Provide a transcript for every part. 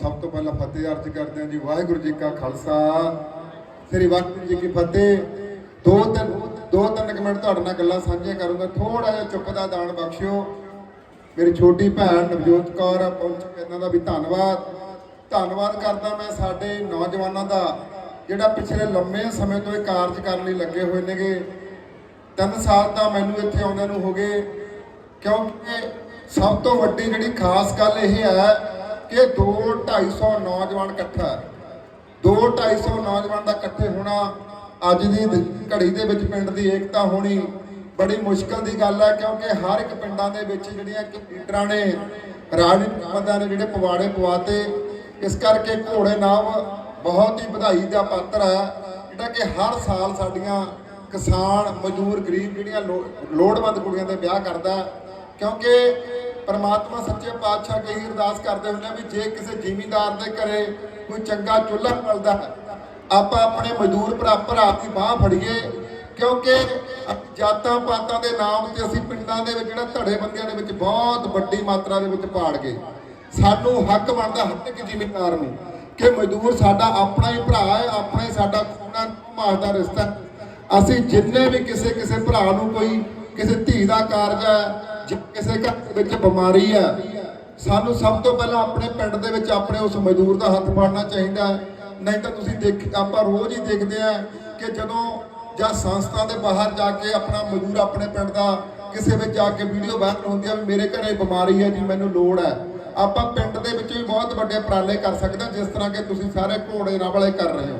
ਸਭ ਤੋਂ ਪਹਿਲਾਂ ਫਤਿਹ ਅਰਜ਼ ਕਰਦੇ ਹਾਂ ਜੀ, ਵਾਹਿਗੁਰੂ ਜੀ ਕਾ ਖਾਲਸਾ। ਸ੍ਰੀ ਵਾਹਿਗੁਰੂ ਜੀ ਕੀ ਫਤਿਹ। ਦੋ ਤਿੰਨ ਦੋ ਤਿੰਨ ਕੁ ਮਿੰਟ ਤੁਹਾਡੇ ਨਾਲ ਗੱਲਾਂ ਸਾਂਝੀਆਂ ਕਰੂੰਗਾ। ਥੋੜਾ ਜਿਹਾ ਚੁੱਪ ਦਾ ਦਾਨ ਬਖਸ਼ਿਓ। ਮੇਰੀ ਛੋਟੀ ਭੈਣ ਨਵਜੋਤ ਕੌਰ ਪਹੁੰਚ ਇਹਨਾਂ ਦਾ ਵੀ ਧੰਨਵਾਦ। ਧੰਨਵਾਦ ਕਰਦਾ ਮੈਂ ਸਾਡੇ ਨੌਜਵਾਨਾਂ ਦਾ, ਜਿਹੜਾ ਪਿਛਲੇ ਲੰਮੇ ਸਮੇਂ ਤੋਂ ਇਹ ਕਾਰਜ ਕਰਨ ਲਈ ਲੱਗੇ ਹੋਏ ਨੇਗੇ। ਤਿੰਨ ਸਾਲ ਤਾਂ ਮੈਨੂੰ ਇੱਥੇ ਆਉਂਦਿਆਂ ਨੂੰ ਹੋ ਗਏ। ਕਿਉਂਕਿ ਸਭ ਤੋਂ ਵੱਡੀ ਜਿਹੜੀ ਖਾਸ ਗੱਲ ਇਹ ਹੈ ਕਿ 2 250 ਨੌਜਵਾਨ ਇਕੱਠਾ 2 250 ਨੌਜਵਾਨ ਦਾ ਇਕੱਠੇ ਹੋਣਾ ਅੱਜ ਦੀ ਘੜੀ ਦੇ ਵਿੱਚ ਪਿੰਡ ਦੀ ਏਕਤਾ ਹੋਣੀ ਬੜੀ ਮੁਸ਼ਕਲ ਦੀ ਗੱਲ ਹੈ, ਕਿਉਂਕਿ ਹਰ ਇੱਕ ਪਿੰਡਾਂ ਦੇ ਵਿੱਚ ਜਿਹੜੀਆਂ ਲੀਡਰਾਂ ਨੇ, ਰਾਜਨੀਤਿਕ ਬੰਦਿਆਂ ਨੇ ਜਿਹੜੇ ਪਵਾੜੇ ਪਵਾਤੇ, ਇਸ ਕਰਕੇ ਘੋੜੇ ਨਾਮ ਬਹੁਤ ਹੀ ਵਧਾਈ ਦਾ ਪਾਤਰ ਹੈ, ਜਿਹੜਾ ਕਿ ਹਰ ਸਾਲ ਸਾਡੀਆਂ ਕਿਸਾਨ, ਮਜ਼ਦੂਰ, ਗਰੀਬ ਜਿਹੜੀਆਂ ਲੋ- ਲੋੜਵੰਦ ਕੁੜੀਆਂ ਦੇ ਵਿਆਹ ਕਰਦਾ ਕਿਉਂਕਿ ਪਰਮਾਤਮਾ ਸੱਚੇ ਪਾਤਸ਼ਾਹ ਕਈ ਅਰਦਾਸ ਕਰਦੇ ਹੁੰਦੇ ਆ ਵੀ ਜੇ ਕਿਸੇ ਜ਼ਿਮੀਂਦਾਰ ਦੇ ਘਰੇ ਕੋਈ ਚੰਗਾ ਚੁੱਲ੍ਹਾ ਮਿਲਦਾ ਹੈ, ਆਪਾਂ ਆਪਣੇ ਮਜ਼ਦੂਰ ਭਰਾ ਭਰਾ ਦੀ ਬਾਹ ਫੜੀਏ ਕਿਉਂਕਿ ਜਾਤਾਂ ਪਾਤਾਂ ਦੇ ਨਾਮ ਤੇ ਅਸੀਂ ਪਿੰਡਾਂ ਦੇ ਵਿੱਚ ਜਿਹੜਾ ਧੜੇ ਬੰਦਿਆਂ ਦੇ ਵਿੱਚ ਬਹੁਤ ਵੱਡੀ ਮਾਤਰਾ ਦੇ ਵਿੱਚ ਪਾੜ ਗਏ। ਸਾਨੂੰ ਹੱਕ ਬਣਦਾ ਹਰ ਇੱਕ ਜ਼ਿਮੀਂਦਾਰ ਨੂੰ ਕਿ ਮਜ਼ਦੂਰ ਸਾਡਾ ਆਪਣਾ ਹੀ ਭਰਾ ਹੈ ਆਪਣਾ ਹੀ ਸਾਡਾ ਖੂਨਾ ਮਾਸ ਦਾ ਰਿਸ਼ਤਾ ਅਸੀਂ ਜਿੰਨੇ ਵੀ ਕਿਸੇ ਕਿਸੇ ਭਰਾ ਨੂੰ ਕੋਈ ਕਿਸੇ ਧੀ ਦਾ ਕਾਰਜ ਹੈ ਜੇ ਕਿਸੇ ਘਰ ਦੇ ਵਿੱਚ ਬਿਮਾਰੀ ਹੈ, ਸਾਨੂੰ ਸਭ ਤੋਂ ਪਹਿਲਾਂ ਆਪਣੇ ਪਿੰਡ ਦੇ ਵਿੱਚ ਆਪਣੇ ਉਸ ਮਜ਼ਦੂਰ ਦਾ ਹੱਥ ਫੜਨਾ ਚਾਹੀਦਾ ਨਹੀਂ ਤਾਂ ਤੁਸੀਂ ਦੇਖ, ਆਪਾਂ ਰੋਜ਼ ਹੀ ਦੇਖਦੇ ਆ ਕਿ ਜਦੋਂ ਜਾਂ ਸੰਸਥਾ ਦੇ ਬਾਹਰ ਜਾ ਕੇ ਆਪਣਾ ਮਜ਼ਦੂਰ ਆਪਣੇ ਪਿੰਡ ਦਾ ਕਿਸੇ ਵਿੱਚ ਜਾ ਕੇ ਵੀਡੀਓ ਵਾਇਰਲ ਹੁੰਦੀ ਆ ਵੀ ਮੇਰੇ ਘਰੇ ਬਿਮਾਰੀ ਹੈ ਜੀ, ਮੈਨੂੰ ਲੋੜ ਹੈ। ਆਪਾਂ ਪਿੰਡ ਦੇ ਵਿੱਚ ਵੀ ਬਹੁਤ ਵੱਡੇ ਉਪਰਾਲੇ ਕਰ ਸਕਦੇ ਹਾਂ, ਜਿਸ ਤਰ੍ਹਾਂ ਕਿ ਤੁਸੀਂ ਸਾਰੇ ਘੋੜੇ ਰਵਲੇ ਕਰ ਰਹੇ ਹੋ।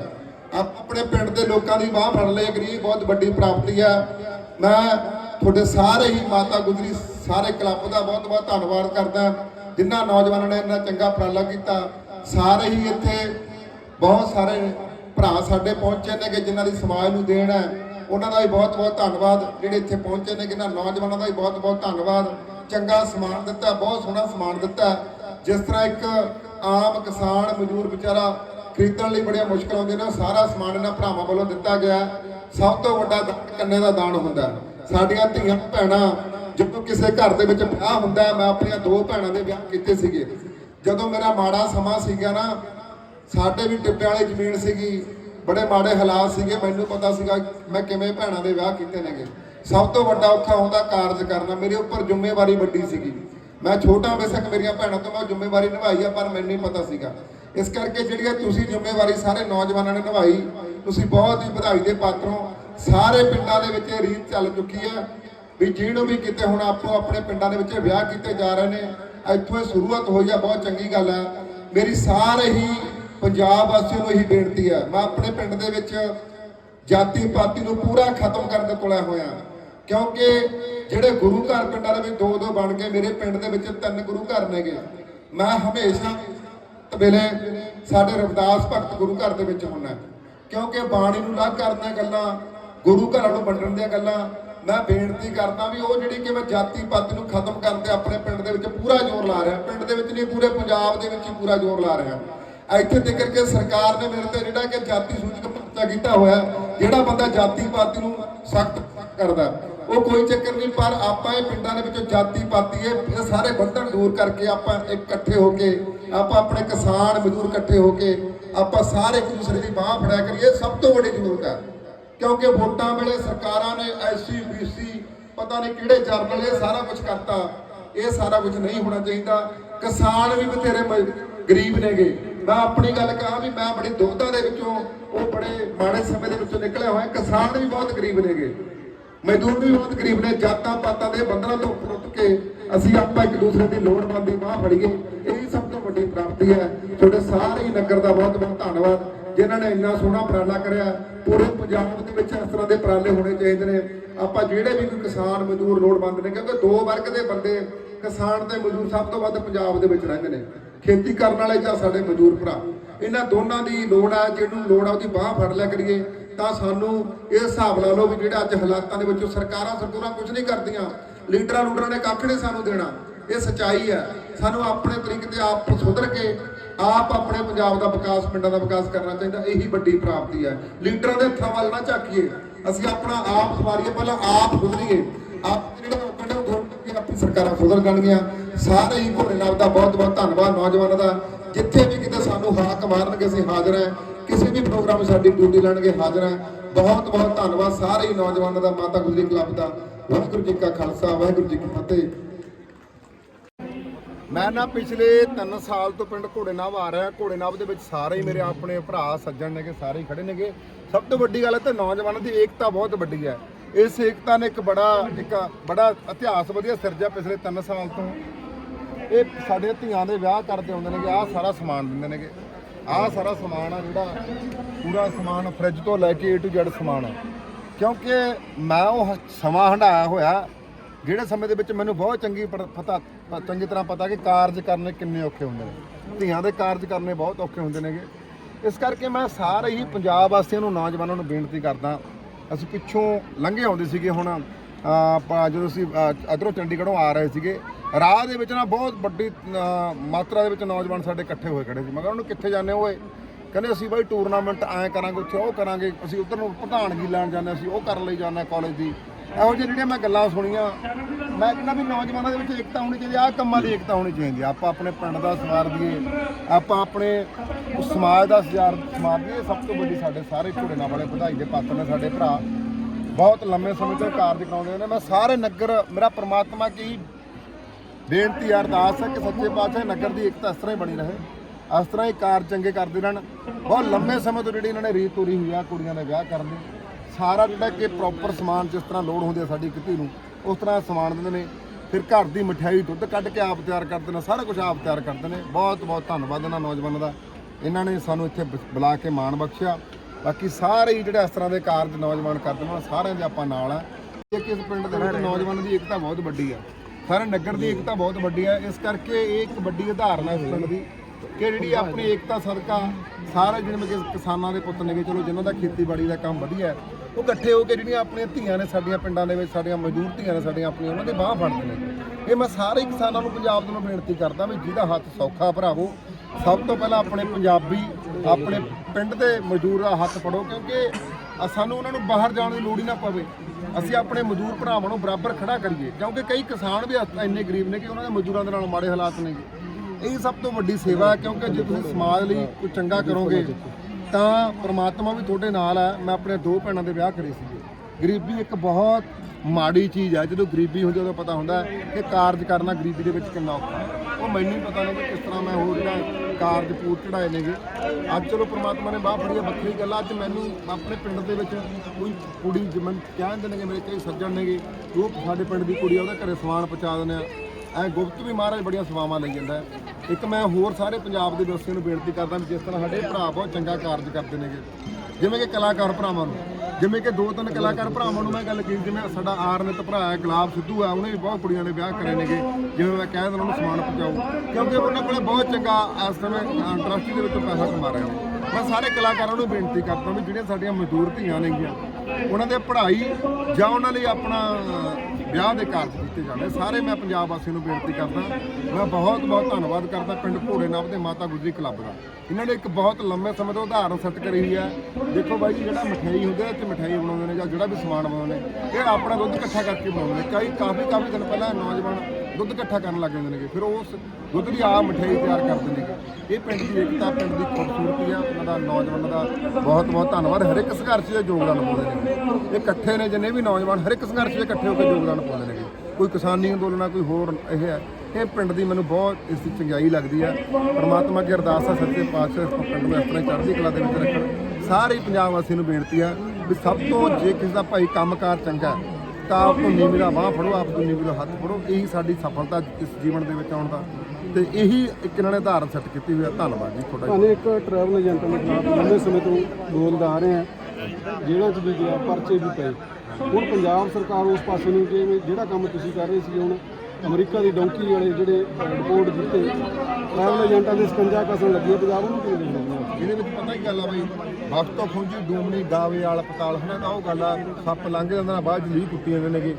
ਆਪ ਆਪਣੇ ਪਿੰਡ ਦੇ ਲੋਕਾਂ ਦੀ ਬਾਹ ਫੜ ਲਏ, ਗਰੀਬ ਬਹੁਤ ਵੱਡੀ ਪ੍ਰਾਪਤੀ ਹੈ। ਮੈਂ ਤੁਹਾਡੇ ਸਾਰੇ ਹੀ ਮਾਤਾ ਗੁਜਰੀ ਸਾਰੇ ਕਲੱਬ ਦਾ ਬਹੁਤ ਬਹੁਤ ਧੰਨਵਾਦ ਕਰਦਾ ਜਿਨ੍ਹਾਂ ਨੌਜਵਾਨਾਂ ਨੇ ਇੰਨਾ ਚੰਗਾ ਉਪਰਾਲਾ ਕੀਤਾ। ਸਾਰੇ ਹੀ ਇੱਥੇ ਬਹੁਤ ਸਾਰੇ ਭਰਾ ਸਾਡੇ ਪਹੁੰਚੇ ਨੇ ਕਿ ਜਿਨ੍ਹਾਂ ਦੀ ਸਮਾਜ ਨੂੰ ਦੇਣ ਹੈ। ਉਹਨਾਂ ਦਾ ਵੀ ਬਹੁਤ ਬਹੁਤ ਧੰਨਵਾਦ। ਜਿਹੜੇ ਇੱਥੇ ਪਹੁੰਚੇ ਨੇ ਕਿ ਇਹਨਾਂ ਨੌਜਵਾਨਾਂ ਦਾ ਵੀ ਬਹੁਤ ਬਹੁਤ ਧੰਨਵਾਦ। ਚੰਗਾ ਸਮਾਨ ਦਿੱਤਾ, ਬਹੁਤ ਸੋਹਣਾ ਸਮਾਨ ਦਿੱਤਾ। ਜਿਸ ਤਰ੍ਹਾਂ ਇੱਕ ਆਮ ਕਿਸਾਨ, ਮਜ਼ਦੂਰ ਵਿਚਾਰਾ ਖਰੀਦਣ ਲਈ ਬੜੀਆਂ ਮੁਸ਼ਕਲ ਆਉਂਦੀਆਂ ਨੇ, ਉਹ ਸਾਰਾ ਸਮਾਨ ਇਹਨਾਂ ਭਰਾਵਾਂ ਵੱਲੋਂ ਦਿੱਤਾ ਗਿਆ। ਸਭ ਤੋਂ ਵੱਡਾ ਕੰਨੇ ਦਾ ਦਾਨ ਹੁੰਦਾ। ਸਾਡੀਆਂ ਧੀਆਂ, ਭੈਣਾਂ ਜਦੋਂ ਕਿਸੇ ਘਰ ਦੇ ਵਿੱਚ ਵਿਆਹ ਹੁੰਦਾ ਮੈਂ ਆਪਣੀਆਂ ਦੋ ਭੈਣਾਂ ਦੇ ਵਿਆਹ ਕੀਤੇ ਸੀਗੇ। ਜਦੋਂ ਮੇਰਾ ਮਾੜਾ ਸਮਾਂ ਸੀਗਾ ਨਾ, ਸਾਡੇ ਵੀ ਟਿੱਬੇ ਵਾਲੀ ਜ਼ਮੀਨ ਸੀਗੀ, ਬੜੇ ਮਾੜੇ ਹਾਲਾਤ ਸੀਗੇ, ਮੈਨੂੰ ਪਤਾ ਸੀਗਾ ਮੈਂ ਕਿਵੇਂ ਭੈਣਾਂ ਦੇ ਵਿਆਹ ਕੀਤੇ ਨੇਗੇ। ਸਭ ਤੋਂ ਵੱਡਾ ਔਖਾ ਹੁੰਦਾ ਕਾਰਜ ਕਰਨਾ, ਮੇਰੇ ਉੱਪਰ ਜ਼ਿੰਮੇਵਾਰੀ ਵੱਡੀ ਸੀਗੀ। ਮੈਂ ਛੋਟਾ ਬੇਸ਼ੱਕ ਮੇਰੀਆਂ ਭੈਣਾਂ ਤੋਂ ਮੈਂ ਜ਼ਿੰਮੇਵਾਰੀ ਨਿਭਾਈ ਆ, ਪਰ ਮੈਨੂੰ ਨਹੀਂ ਪਤਾ ਸੀਗਾ। ਇਸ ਕਰਕੇ ਜਿਹੜੀ ਤੁਸੀਂ ਜ਼ਿੰਮੇਵਾਰੀ ਸਾਰੇ ਨੌਜਵਾਨਾਂ ਨੇ ਨਿਭਾਈ, ਤੁਸੀਂ ਬਹੁਤ ਹੀ ਵਧਾਈ ਦੇ ਪਾਤਰ ਹੋ ਸਾਰੇ ਪਿੰਡਾਂ ਦੇ ਵਿੱਚ ਇਹ ਰੀਤ ਚੱਲ ਚੁੱਕੀ ਹੈ। ਵੀ ਜਿਹਨੂੰ ਵੀ ਕਿਤੇ ਹੁਣ ਆਪੋ ਆਪਣੇ ਪਿੰਡਾਂ ਦੇ ਵਿੱਚ ਵਿਆਹ ਕੀਤੇ ਜਾ ਰਹੇ ਨੇ, ਇੱਥੋਂ ਇਹ ਸ਼ੁਰੂਆਤ ਹੋਈ ਆ, ਬਹੁਤ ਚੰਗੀ ਗੱਲ ਹੈ ਮੇਰੀ ਸਾਰੇ ਹੀ ਪੰਜਾਬ ਵਾਸੀਆਂ ਨੂੰ ਇਹੀ ਬੇਨਤੀ ਹੈ ਮੈਂ ਆਪਣੇ ਪਿੰਡ ਦੇ ਵਿੱਚ ਜਾਤੀ ਪਾਤੀ ਨੂੰ ਪੂਰਾ ਖਤਮ ਕਰਨ ਦੇ ਤੁਲਿਆ ਹੋਇਆ। ਕਿਉਂਕਿ ਜਿਹੜੇ ਗੁਰੂ ਘਰ ਪਿੰਡਾਂ ਦੇ ਵਿੱਚ ਦੋ ਦੋ ਬਣ ਗਏ ਮੇਰੇ ਪਿੰਡ ਦੇ ਵਿੱਚ ਤਿੰਨ ਗੁਰੂ ਘਰ ਨੇਗੇ। ਮੈਂ ਹਮੇਸ਼ਾ ਵੇਲੇ ਸਾਡੇ ਰਵਿਦਾਸ ਭਗਤ ਗੁਰੂ ਘਰ ਦੇ ਵਿੱਚ ਹੁੰਨਾ ਕਿਉਂਕਿ ਬਾਣੀ ਨੂੰ ਲੱਗ ਕਰਦੀਆਂ ਗੱਲਾਂ, ਗੁਰੂ ਘਰਾਂ ਨੂੰ ਵੰਡਣ ਦੀਆਂ ਗੱਲਾਂ ਮੈਂ ਬੇਨਤੀ ਕਰਦਾ ਵੀ ਉਹ ਜਿਹੜੀ ਕਿ ਮੈਂ ਜਾਤੀ ਪਾਤੀ ਨੂੰ ਖਤਮ ਕਰਨ ਤੇ ਆਪਣੇ ਪਿੰਡ ਦੇ ਵਿੱਚ ਪੂਰਾ ਜ਼ੋਰ ਲਾ ਰਿਹਾ। ਪਿੰਡ ਦੇ ਵਿੱਚ ਨਹੀਂ, ਪੂਰੇ ਪੰਜਾਬ ਦੇ ਵਿੱਚ ਹੀ ਪੂਰਾ ਜ਼ੋਰ ਲਾ ਰਿਹਾ। ਇੱਥੇ ਤੱਕ ਕਿ ਸਰਕਾਰ ਨੇ ਮੇਰੇ ਤੇ ਜਿਹੜਾ ਕਿ ਜਾਤੀ ਸੂਚਕ ਪਰਚਾ ਕੀਤਾ ਹੋਇਆ, ਜਿਹੜਾ ਬੰਦਾ ਜਾਤੀ ਪਾਤੀ ਨੂੰ ਸਖਤ ਕਰਦਾ। ਉਹ ਕੋਈ ਚੱਕਰ ਨਹੀਂ, ਪਰ ਆਪਾਂ ਇਹ ਪਿੰਡਾਂ ਦੇ ਵਿੱਚੋਂ ਜਾਤੀ ਪਾਤੀ ਇਹ ਸਾਰੇ ਬੰਧਨ ਦੂਰ ਕਰਕੇ ਆਪਾਂ ਇਕੱਠੇ ਹੋ ਕੇ, ਆਪਾਂ ਆਪਣੇ ਕਿਸਾਨ ਮਜ਼ਦੂਰ ਇਕੱਠੇ ਹੋ ਕੇ ਆਪਾਂ ਸਾਰੇ ਇੱਕ ਦੂਸਰੇ ਦੀ ਬਾਹ ਫੜਿਆ ਕਰੀਏ ਸਭ ਤੋਂ ਵੱਡੀ ਜ਼ਰੂਰਤ ਹੈ। ਕਿਉਂਕਿ ਵੋਟਾਂ ਵੇਲੇ ਸਰਕਾਰਾਂ ਨੇ ਐਸਸੀ, ਬੀਸੀ, ਪਤਾ ਨਹੀਂ ਕਿਹੜੇ ਜਰਨਲ ਇਹ ਸਾਰਾ ਕੁਝ ਕਰਤਾ। ਇਹ ਸਾਰਾ ਕੁਝ ਨਹੀਂ ਹੋਣਾ ਚਾਹੀਦਾ। ਕਿਸਾਨ ਵੀ ਬਥੇਰੇ ਗਰੀਬ ਨੇਗੇ। ਮੈਂ ਆਪਣੀ ਗੱਲ ਕਹਾਂ ਵੀ ਮੈਂ ਬੜੀ ਦੁਬਦਾ ਦੇ ਵਿੱਚੋਂ ਉਹ ਬੜੇ ਮਾੜੇ ਸਮੇਂ ਦੇ ਵਿੱਚੋਂ ਨਿਕਲਿਆ ਹੋਇਆ। ਕਿਸਾਨ ਵੀ ਬਹੁਤ ਗਰੀਬ ਨੇਗੇ। ਮਜ਼ਦੂਰ ਵੀ ਬਹੁਤ ਗਰੀਬ ਨੇ। ਜਾਤਾਂ ਪਾਤਾਂ ਦੇ ਬੰਧਨਾਂ ਤੋਂ ਉੱਪਰ ਉੱਠ ਕੇ ਅਸੀਂ ਆਪਾਂ ਇੱਕ ਦੂਸਰੇ ਦੀ ਲੋੜਵੰਦੀ ਦੀ ਬਾਹ ਫੜੀਏ ਇਹ ਸਭ ਤੋਂ ਵੱਡੀ ਪ੍ਰਾਪਤੀ ਹੈ। ਤੁਹਾਡੇ ਸਾਰੇ ਹੀ ਨਗਰ ਦਾ ਬਹੁਤ ਬਹੁਤ ਧੰਨਵਾਦ। ਜਿਨ੍ਹਾਂ ਨੇ ਇੰਨਾ ਸੋਹਣਾ ਉਪਰਾਲਾ ਕਰਿਆ, ਪੂਰੇ ਪੰਜਾਬ ਦੇ ਵਿੱਚ ਇਸ ਤਰ੍ਹਾਂ ਦੇ ਉਪਰਾਲੇ ਹੋਣੇ ਚਾਹੀਦੇ ਨੇ। ਆਪਾਂ ਜਿਹੜੇ ਵੀ ਕੋਈ ਕਿਸਾਨ ਮਜ਼ਦੂਰ ਲੋੜਵੰਦ ਨੇ, ਕਿਉਂਕਿ ਦੋ ਵਰਗ ਦੇ ਬੰਦੇ ਕਿਸਾਨ ਤੇ ਮਜ਼ਦੂਰ ਸਭ ਤੋਂ ਵੱਧ ਪੰਜਾਬ ਦੇ ਵਿੱਚ ਰਹਿੰਦੇ ਨੇ। ਖੇਤੀ ਕਰਨ ਵਾਲੇ ਜਾਂ ਸਾਡੇ ਮਜ਼ਦੂਰ ਭਰਾ। ਇਹਨਾਂ ਦੋਨਾਂ ਦੀ ਲੋੜ ਆ, ਜਿਹਨੂੰ ਲੋੜ ਆ, ਉਹਦੀ ਬਾਹ ਫੜ ਲਿਆ ਕਰੀਏ। ਤਾਂ ਸਾਨੂੰ ਇਹ ਹਿਸਾਬ ਲਾ ਲਓ ਵੀ ਜਿਹੜਾ ਅੱਜ ਹਾਲਾਤਾਂ ਦੇ ਵਿੱਚ ਸਰਕਾਰਾਂ ਸਰਕਾਰਾਂ ਕੁਝ ਨਹੀਂ ਕਰਦੀਆਂ। ਲੀਡਰਾਂ ਲੂਡਰਾਂ ਨੇ ਕੱਖ ਨਹੀਂ ਸਾਨੂੰ ਦੇਣਾ। ਇਹ ਸਚਾਈ ਹੈ ਸਾਨੂੰ ਆਪਣੇ ਤਰੀਕੇ ਤੇ ਆਪ ਸੁਧਰ ਕੇ ਆਪ ਆਪਣੇ ਪੰਜਾਬ ਦਾ ਵਿਕਾਸ, ਪਿੰਡਾਂ ਦਾ ਵਿਕਾਸ ਕਰਨਾ ਚਾਹੀਦਾ, ਇਹੀ ਵੱਡੀ ਪ੍ਰਾਪਤੀ ਹੈ। ਲੀਡਰਾਂ ਦੇ ਹੱਥਾਂ ਵੱਲ ਨਾ ਝਾਕੀਏ। ਅਸੀਂ ਆਪਣਾ ਆਪ ਸਵਾਰੀਏ, ਪਹਿਲਾਂ ਆਪ ਸੁਧਰੀਏ ਆਪ ਜਿਹੜੇ ਪਿੰਡਾਂ ਨੂੰ ਆਪਣੀ ਸਰਕਾਰਾਂ ਸੁਧਰ ਜਾਣਗੀਆਂ ਸਾਰੇ ਹੀ ਘੋੜੇ ਨਾਲ ਦਾ ਬਹੁਤ ਬਹੁਤ ਧੰਨਵਾਦ ਨੌਜਵਾਨਾਂ ਦਾ। ਜਿੱਥੇ ਵੀ ਕਿਤੇ ਸਾਨੂੰ ਹਾਕ ਮਾਰਨਗੇ, ਅਸੀਂ ਹਾਜ਼ਰ ਹਾਂ। ਕਿਸੇ ਵੀ ਪ੍ਰੋਗਰਾਮ 'ਚ ਸਾਡੀ ਡਿਊਟੀ ਲੈਣਗੇ, ਹਾਜ਼ਰ ਹਾਂ। ਬਹੁਤ ਬਹੁਤ ਧੰਨਵਾਦ ਸਾਰੇ ਹੀ ਨੌਜਵਾਨਾਂ ਦਾ, ਮਾਤਾ ਗੁਜਰੀ ਕਲੱਬ ਦਾ। ਵਾਹਿਗੁਰੂ ਜੀ ਕਾ ਖਾਲਸਾ, ਵਾਹਿਗੁਰੂ ਜੀ ਕੀ ਫਤਿਹ। ਮੈਂ ਨਾ ਪਿਛਲੇ 3 ਸਾਲ ਤੋਂ ਪਿੰਡ ਘੋੜੇਨਾਬ ਆ ਰਿਹਾ। ਘੋੜੇਨਾਬ ਦੇ ਵਿੱਚ ਸਾਰੇ ਹੀ ਮੇਰੇ ਆਪਣੇ ਭਰਾ, ਸੱਜਣ ਨੇਗੇ, ਸਾਰੇ ਹੀ ਖੜੇ ਨੇਗੇ। ਸਭ ਤੋਂ ਵੱਡੀ ਗੱਲ ਹੈ ਤੇ ਨੌਜਵਾਨਾਂ ਦੀ ਏਕਤਾ ਬਹੁਤ ਵੱਡੀ ਹੈ। ਇਸ ਏਕਤਾ ਨੇ ਇੱਕ ਬੜਾ ਇੱਕ ਬੜਾ ਇਤਿਹਾਸ ਵਧੀਆ ਸਿਰਜਿਆ ਪਿਛਲੇ 3 ਸਾਲ ਤੋਂ। ਇਹ ਸਾਡੇ ਧੀਆਂ ਦੇ ਵਿਆਹ ਕਰਦੇ ਹੁੰਦੇ ਨੇਗੇ, ਆਹ ਸਾਰਾ ਸਮਾਨ ਦਿੰਦੇ ਨੇਗੇ। ਆਹ ਸਾਰਾ ਸਮਾਨ ਆ ਜਿਹੜਾ ਪੂਰਾ ਸਮਾਨ ਫ੍ਰਿਜ ਤੋਂ ਲੈ ਕੇ A to Z ਸਮਾਨ ਆ। ਕਿਉਂਕਿ ਮੈਂ ਉਹ ਸਮਾਂ ਹੰਡਾਇਆ ਹੋਇਆ, ਜਿਹੜੇ ਸਮੇਂ ਦੇ ਵਿੱਚ ਮੈਨੂੰ ਬਹੁਤ ਚੰਗੀ ਪਰ- ਪਤਾ ਪ- ਚੰਗੀ ਤਰ੍ਹਾਂ ਪਤਾ ਕਿ ਕਾਰਜ ਕਰਨੇ ਕਿੰਨੇ ਔਖੇ ਹੁੰਦੇ ਨੇ। ਧੀਆਂ ਦੇ ਕਾਰਜ ਕਰਨੇ ਬਹੁਤ ਔਖੇ ਹੁੰਦੇ ਨੇਗੇ। ਇਸ ਕਰਕੇ ਮੈਂ ਸਾਰੇ ਹੀ ਪੰਜਾਬ ਵਾਸੀਆਂ ਨੂੰ, ਨੌਜਵਾਨਾਂ ਨੂੰ ਬੇਨਤੀ ਕਰਦਾ, ਅਸੀਂ ਪਿੱਛੋਂ ਲੰਘੇ ਆਉਂਦੇ ਸੀਗੇ ਹੁਣ ਜਦੋਂ ਅਸੀਂ ਅਧਰੋਂ ਚੰਡੀਗੜ੍ਹੋਂ ਆ ਰਹੇ ਸੀਗੇ, ਰਾਹ ਦੇ ਵਿੱਚ ਨਾ ਬਹੁਤ ਵੱਡੀ ਮਾਤਰਾ ਦੇ ਵਿੱਚ ਨੌਜਵਾਨ ਸਾਡੇ ਇਕੱਠੇ ਹੋਏ ਖੜੇ ਸੀ। ਮੈਂ ਕਿਹਾ ਉਹਨੂੰ ਕਿੱਥੇ ਜਾਂਦੇ ਹੋਏ ਕਹਿੰਦੇ ਅਸੀਂ ਬਾਈ ਟੂਰਨਾਮੈਂਟ ਐਂ ਕਰਾਂਗੇ, ਉੱਥੇ ਉਹ ਕਰਾਂਗੇ, ਅਸੀਂ ਉਧਰ ਨੂੰ ਪ੍ਰਧਾਨਗੀ ਲੈਣ ਜਾਂਦੇ ਅਸੀਂ ਉਹ ਕਰਨ ਲਈ ਜਾਂਦੇ ਕਾਲਜ ਦੀ। ਇਹੋ ਜਿਹੇ ਜਿਹੜੀਆਂ ਮੈਂ ਗੱਲਾਂ ਸੁਣੀਆਂ ਮੈਂ ਕਹਿੰਦਾ ਵੀ ਨੌਜਵਾਨਾਂ ਦੇ ਵਿੱਚ ਏਕਤਾ ਹੋਣੀ ਚਾਹੀਦੀ ਆਹ ਕੰਮਾਂ ਦੀ ਏਕਤਾ ਹੋਣੀ ਚਾਹੀਦੀ ਆ। ਆਪਾਂ ਆਪਣੇ ਪਿੰਡ ਦਾ ਸਵਾਰ ਦਈਏ ਆਪਾਂ ਆਪਣੇ ਸਮਾਜ ਦਾ ਸਜਾਰ ਸਮਾਰ ਦਈਏ ਸਭ ਤੋਂ ਵੱਡੀ ਸਾਡੇ ਸਾਰੇ ਘੋੜੇਨਾ ਵਾਲੇ ਵਧਾਈ ਦੇ ਪਾਤਰ ਨੇ ਸਾਡੇ ਭਰਾ। ਬਹੁਤ ਲੰਮੇ ਸਮੇਂ ਤੋਂ ਕਾਰਜ ਕਰਾਉਂਦੇ ਨੇ। ਮੈਂ ਸਾਰੇ ਨਗਰ ਮੇਰਾ ਪ੍ਰਮਾਤਮਾ ਕੀ ਬੇਨਤੀ ਆ, ਅਰਦਾਸ ਹੈ ਕਿ ਸੱਚੇ ਪਾਤਸ਼ਾਹ ਨਗਰ ਦੀ ਏਕਤਾ ਇਸ ਤਰ੍ਹਾਂ ਹੀ ਬਣੀ ਰਹੇ ਇਸ ਤਰ੍ਹਾਂ ਹੀ ਕਾਰਜ ਚੰਗੇ ਕਰਦੇ ਰਹਿਣ। ਬਹੁਤ ਲੰਮੇ ਸਮੇਂ ਤੋਂ ਜਿਹੜੀ ਇਹਨਾਂ ਨੇ ਰੀਤ ਤੋਰੀ ਹੋਈ ਆ ਕੁੜੀਆਂ ਦੇ ਵਿਆਹ ਕਰਨ ਦੀ। ਸਾਰਾ ਜਿਹੜਾ ਕਿ ਪ੍ਰੋਪਰ ਸਮਾਨ ਜਿਸ ਤਰ੍ਹਾਂ ਲੋੜ ਹੁੰਦੀ ਹੈ ਸਾਡੀ ਕਿਤੇ ਨੂੰ, ਉਸ ਤਰ੍ਹਾਂ ਸਮਾਨ ਦਿੰਦੇ ਨੇ। ਫਿਰ ਘਰ ਦੀ ਮਠਿਆਈ, ਦੁੱਧ ਕੱਢ ਕੇ ਆਪ ਤਿਆਰ ਕਰਦੇ ਨੇ, ਸਾਰਾ ਕੁਝ ਆਪ ਤਿਆਰ ਕਰਦੇ ਨੇ। ਬਹੁਤ ਬਹੁਤ ਧੰਨਵਾਦ ਇਹਨਾਂ ਨੌਜਵਾਨਾਂ ਦਾ। ਇਹਨਾਂ ਨੇ ਸਾਨੂੰ ਇੱਥੇ ਬੁਲਾ ਕੇ ਮਾਣ ਬਖਸ਼ਿਆ। ਬਾਕੀ ਸਾਰੇ ਹੀ ਜਿਹੜੇ ਇਸ ਤਰ੍ਹਾਂ ਦੇ ਕਾਰਜ ਨੌਜਵਾਨ ਕਰਦੇ ਨੇ, ਉਹਨਾਂ ਸਾਰਿਆਂ ਦੇ ਆਪਾਂ ਨਾਲ ਆ। ਕਿ ਇਸ ਪਿੰਡ ਦੇ ਵਿੱਚ ਨੌਜਵਾਨਾਂ ਦੀ ਏਕਤਾ ਬਹੁਤ ਵੱਡੀ ਆ। ਸਾਰੇ ਨਗਰ ਦੀ ਏਕਤਾ ਬਹੁਤ ਵੱਡੀ ਹੈ ਇਸ ਕਰਕੇ ਇਹ ਇੱਕ ਵੱਡੀ ਉਦਾਹਰਨ ਹੈ ਇਸ ਪਿੰਡ ਦੀ। ਕਿ ਜਿਹੜੀ ਆਪਣੀ ਏਕਤਾ ਸਦਕਾ ਸਾਰੇ ਜਿਵੇਂ ਕਿ ਕਿਸਾਨਾਂ ਦੇ ਪੁੱਤ ਨੇਗੇ, ਚਲੋ ਜਿਨ੍ਹਾਂ ਦਾ ਖੇਤੀਬਾੜੀ ਦਾ ਕੰਮ ਵਧੀਆ ਹੈ, ਉਹ ਇਕੱਠੇ ਹੋ ਕੇ ਜਿਹੜੀਆਂ ਆਪਣੀਆਂ ਧੀਆਂ ਨੇ ਸਾਡੀਆਂ ਪਿੰਡਾਂ ਦੇ ਵਿੱਚ, ਸਾਡੀਆਂ ਮਜ਼ਦੂਰ ਧੀਆਂ ਨੇ, ਸਾਡੀਆਂ ਆਪਣੀਆਂ, ਉਹਨਾਂ ਦੇ ਬਾਹ ਫੜਦੇ ਨੇ। ਇਹ ਮੈਂ ਸਾਰੇ ਕਿਸਾਨਾਂ ਨੂੰ ਪੰਜਾਬ ਦੇ ਨੂੰ ਬੇਨਤੀ ਕਰਦਾ ਵੀ ਜਿਹਦਾ ਹੱਥ ਸੌਖਾ ਭਰਾਵੋ, ਸਭ ਤੋਂ ਪਹਿਲਾਂ ਆਪਣੇ ਪੰਜਾਬੀ, ਆਪਣੇ ਪਿੰਡ ਦੇ ਮਜ਼ਦੂਰ ਦਾ ਹੱਥ ਫੜੋ, ਕਿਉਂਕਿ ਸਾਨੂੰ ਉਹਨਾਂ ਨੂੰ ਬਾਹਰ ਜਾਣ ਦੀ ਲੋੜ ਹੀ ਨਾ ਪਵੇ। ਅਸੀਂ ਆਪਣੇ ਮਜ਼ਦੂਰ ਭਰਾਵਾਂ ਨੂੰ ਬਰਾਬਰ ਖੜਾ ਕਰੀਏ, ਕਿਉਂਕਿ ਕਈ ਕਿਸਾਨ ਵੀ ਇੰਨੇ ਗਰੀਬ ਨੇ ਕਿ ਉਹਨਾਂ ਦੇ ਮਜ਼ਦੂਰਾਂ ਦੇ ਨਾਲ ਮਾੜੇ ਹਾਲਾਤ ਨੇ ਇਹ ਸਭ ਤੋਂ ਵੱਡੀ ਸੇਵਾ ਹੈ, ਕਿਉਂਕਿ ਜੇ ਤੁਸੀਂ ਸਮਾਜ ਲਈ ਕੁਝ ਚੰਗਾ ਕਰੋਗੇ, ਤਾਂ ਪ੍ਰਮਾਤਮਾ ਵੀ ਤੁਹਾਡੇ ਨਾਲ ਹੈ। ਮੈਂ ਆਪਣੇ ਦੋ ਭੈਣਾਂ ਦੇ ਵਿਆਹ ਕਰੇ ਸੀਗੇ। ਗਰੀਬੀ ਇੱਕ ਬਹੁਤ ਮਾੜੀ ਚੀਜ਼ ਹੈ। ਜਦੋਂ ਗਰੀਬੀ ਹੁੰਦੀ ਉਦੋਂ ਪਤਾ ਹੁੰਦਾ ਕਿ ਕਾਰਜ ਕਰਨਾ ਗਰੀਬੀ ਦੇ ਵਿੱਚ ਕਿੰਨਾ ਔਖਾ ਉਹ ਮੈਨੂੰ ਹੀ ਪਤਾ ਨਹੀਂ ਕਿ ਕਿਸ ਤਰ੍ਹਾਂ ਮੈਂ ਹੋਰ ਜਿਹੜਾ ਕਾਰਜ ਪੂਰ ਚੜਾਏ ਨੇਗੇ। ਅੱਜ ਚਲੋ ਪ੍ਰਮਾਤਮਾ ਨੇ ਬਾਹ ਫੜੀ ਵੱਖਰੀ ਗੱਲ ਆ। ਅੱਜ ਮੈਨੂੰ ਆਪਣੇ ਪਿੰਡ ਦੇ ਵਿੱਚ ਕੋਈ ਕੁੜੀ ਜਿਵੇਂ ਕਹਿੰਦੇ ਨੇਗੇ, ਮੇਰੇ ਕਈ ਸੱਜਣ ਨੇਗੇ, ਉਹ ਸਾਡੇ ਪਿੰਡ ਦੀ ਕੁੜੀ ਆ, ਉਹਦੇ ਘਰੇ ਸਮਾਨ ਪਹੁੰਚਾ ਦਿੰਦੇ ਆ। ਐ ਗੁਪਤ ਵੀ ਮਹਾਰਾਜ ਬੜੀਆਂ ਸੇਵਾਵਾਂ ਲਈ ਜਾਂਦਾ ਹੈ। ਇੱਕ ਮੈਂ ਹੋਰ ਸਾਰੇ ਪੰਜਾਬ ਦੇ ਵਾਸੀਆਂ ਨੂੰ ਬੇਨਤੀ ਕਰਦਾ ਵੀ ਜਿਸ ਤਰ੍ਹਾਂ ਸਾਡੇ ਭਰਾ ਬਹੁਤ ਚੰਗਾ ਕਾਰਜ ਕਰਦੇ ਨੇਗੇ। ਜਿਵੇਂ ਕਿ ਕਲਾਕਾਰ ਭਰਾਵਾਂ ਨੂੰ ਜਿਵੇਂ ਕਿ ਦੋ ਤਿੰਨ ਕਲਾਕਾਰ ਭਰਾਵਾਂ ਨੂੰ ਮੈਂ ਗੱਲ ਕੀਤੀ ਜਿਵੇਂ ਸਾਡਾ ਆਰਨਿਤ ਭਰਾ ਹੈ ਗੁਲਾਬ ਸਿੱਧੂ ਹੈ ਉਹਨੇ ਵੀ ਬਹੁਤ ਕੁੜੀਆਂ ਦੇ ਵਿਆਹ ਕਰੇ ਨੇਗੇ ਜਿਵੇਂ ਮੈਂ ਕਹਿ ਦਿੰਦਾ ਨੂੰ ਸਮਾਨ ਪਹੁੰਚਾਓ। ਕਿਉਂਕਿ ਉਹਨਾਂ ਕੋਲੇ ਬਹੁਤ ਚੰਗਾ ਇਸ ਸਮੇਂ ਇੰਡਸਟਰੀ ਦੇ ਵਿੱਚ ਪੈਸਾ ਕਮਾ ਰਹੇ ਨੇ ਮੈਂ ਸਾਰੇ ਕਲਾਕਾਰਾਂ ਨੂੰ ਬੇਨਤੀ ਕਰਦਾ ਵੀ ਜਿਹੜੀਆਂ ਸਾਡੀਆਂ ਮਜ਼ਦੂਰ ਧੀਆਂ ਨੇਗੀਆਂ ਉਹਨਾਂ ਦੇ ਪੜ੍ਹਾਈ ਜਾਂ ਉਹਨਾਂ ਲਈ ਆਪਣਾ ਅਹ, ਵਿਆਹ ਦੇ ਕਾਰਜ ਕੀਤੇ ਜਾਂਦੇ ਸਾਰੇ ਮੈਂ ਪੰਜਾਬ ਵਾਸੀਆਂ ਨੂੰ ਬੇਨਤੀ ਕਰਦਾ, ਮੈਂ ਬਹੁਤ ਬਹੁਤ ਧੰਨਵਾਦ ਕਰਦਾ ਪਿੰਡ ਘੋੜੇ ਨਵ ਦੇ ਮਾਤਾ ਗੁਜਰੀ ਕਲੱਬ ਦਾ। ਇਹਨਾਂ ਨੇ ਇੱਕ ਬਹੁਤ ਲੰਮੇ ਸਮੇਂ ਤੋਂ ਉਦਾਹਰਨ ਸੈੱਟ ਕਰੀ ਹੋਈ ਹੈ ਦੇਖੋ ਬਾਈ ਜੀ, ਜਿਹੜਾ ਮਠਿਆਈ ਹੁੰਦੇ ਹੈ ਤੇ ਮਠਿਆਈ ਬਣਾਉਂਦੇ ਨੇ ਜਾਂ ਜਿਹੜਾ ਵੀ ਸਮਾਨ ਬਣਾਉਂਦੇ ਨੇ, ਇਹ ਆਪਣਾ ਦੁੱਧ ਇਕੱਠਾ ਕਰਕੇ ਬਣਾਉਂਦੇ ਨੇ। ਕਈ, ਕਾਫੀ ਕਾਫੀ ਦਿਨ ਪਹਿਲਾਂ ਨੌਜਵਾਨ ਦੁੱਧ ਇਕੱਠਾ ਕਰਨ ਲੱਗ ਜਾਂਦੇ ਨੇਗੇ। ਫਿਰ ਉਸ ਦੁੱਧ ਦੀ ਆਪ ਮਠਿਆਈ ਤਿਆਰ ਕਰਦੇ ਨੇਗੇ। ਇਹ ਪਿੰਡ ਦੀ ਏਕਤਾ, ਪਿੰਡ ਦੀ ਖੂਬਸੂਰਤੀ ਆ। ਉਹਨਾਂ ਦਾ ਨੌਜਵਾਨਾਂ ਦਾ ਬਹੁਤ ਬਹੁਤ ਧੰਨਵਾਦ। ਹਰ ਇੱਕ ਸੰਘਰਸ਼ 'ਚ ਯੋਗਦਾਨ ਪਾਉਂਦੇ ਨੇ ਇਹ ਇਕੱਠੇ ਨੇ ਜਿੰਨੇ ਵੀ ਨੌਜਵਾਨ ਹਰ ਇੱਕ ਸੰਘਰਸ਼ 'ਚ ਇਕੱਠੇ ਹੋ ਕੇ ਯੋਗਦਾਨ ਪਾਉਂਦੇ ਨੇਗੇ। ਕੋਈ ਕਿਸਾਨੀ ਅੰਦੋਲਨ ਆ, ਕੋਈ ਹੋਰ ਇਹ ਹੈ ਇਹ ਪਿੰਡ ਦੀ ਮੈਨੂੰ ਬਹੁਤ ਇਸ ਦੀ ਚੰਗਿਆਈ ਲੱਗਦੀ ਹੈ ਪਰਮਾਤਮਾ ਕੀ ਅਰਦਾਸ ਹੈ ਸੱਚੇ ਪਾਤਸ਼ਾਹ ਇਸ ਪਿੰਡ ਨੂੰ ਇਸ ਤਰ੍ਹਾਂ ਚੜ੍ਹਦੀ ਕਲਾ ਦੇ ਵਿੱਚ ਰੱਖਣ। ਸਾਰੇ ਪੰਜਾਬ ਵਾਸੀਆਂ ਨੂੰ ਬੇਨਤੀ ਆ ਵੀ ਸਭ ਤੋਂ ਜੇ ਕਿਸੇ ਦਾ ਭਾਈ ਕੰਮਕਾਰ ਚੰਗਾ ਤਾਂ ਆਪ ਤੋਂ ਨੀਵੀਂ ਦਾ ਬਾਹ ਫੜੋ, ਆਪ ਤੋਂ ਨੀਵੀਂ ਹੱਥ ਫੜੋ, ਇਹੀ ਸਾਡੀ ਸਫਲਤਾ ਇਸ ਜੀਵਨ ਦੇ ਵਿੱਚ ਆਉਣ ਦਾ। ਤੇ ਇਹੀ ਇੱਕ ਇਹਨਾਂ ਨੇ ਧਾਰਨ ਸੈੱਟ ਕੀਤੀ ਹੋਈ ਹੈ ਧੰਨਵਾਦ ਜੀ ਤੁਹਾਡਾ। ਤੁਹਾਨੂੰ ਇੱਕ ਟਰੈਵਲ ਏਜੰਟ ਦੇ ਖਿਲਾਫ ਲੰਬੇ ਸਮੇਂ ਤੋਂ ਬੋਲਦਾ ਆ ਰਹੇ ਆ ਜਿਹੜਾ ਚ ਵੀ ਗਿਆ, ਪਰਚੇ ਵੀ ਪਏ। ਹੁਣ ਪੰਜਾਬ ਸਰਕਾਰ ਉਸ ਪਾਸੇ ਨੂੰ ਜਿਵੇਂ ਜਿਹੜਾ ਕੰਮ ਤੁਸੀਂ ਕਰ ਰਹੇ ਸੀ, ਹੁਣ ਅਮਰੀਕਾ ਦੀ ਡੌਂਕੀ ਵਾਲੇ ਜਿਹੜੇ ਰਿਪੋਰਟ ਦਿੱਤੇ, ਟਰੈਵਲ ਏਜੰਟਾਂ ਦੇ ਸਕੰਜਾ ਕਸਣ ਲੱਗੀ, ਪੰਜਾਬ ਨੂੰ ਕਿਵੇਂ ਦੇਖਦੇ ਇਹਦੇ ਵਿੱਚ ਪਤਾ ਕੀ ਗੱਲ ਆ ਬਈ ਵਕਤ ਤੋਂ ਖੁੰਝੀ ਡੂਮਣੀ ਡਾਵੇ ਵਾਲ ਪਤਾਲ, ਹਨਾ, ਤਾਂ ਉਹ ਗੱਲ ਆ, ਸੱਪ ਲੰਘ ਜਾਂਦਾ ਨਾ, ਬਾਅਦ ਚ ਲੀਹ ਕੁੱਟੀ ਜਾਂਦੇ ਨੇਗੇ।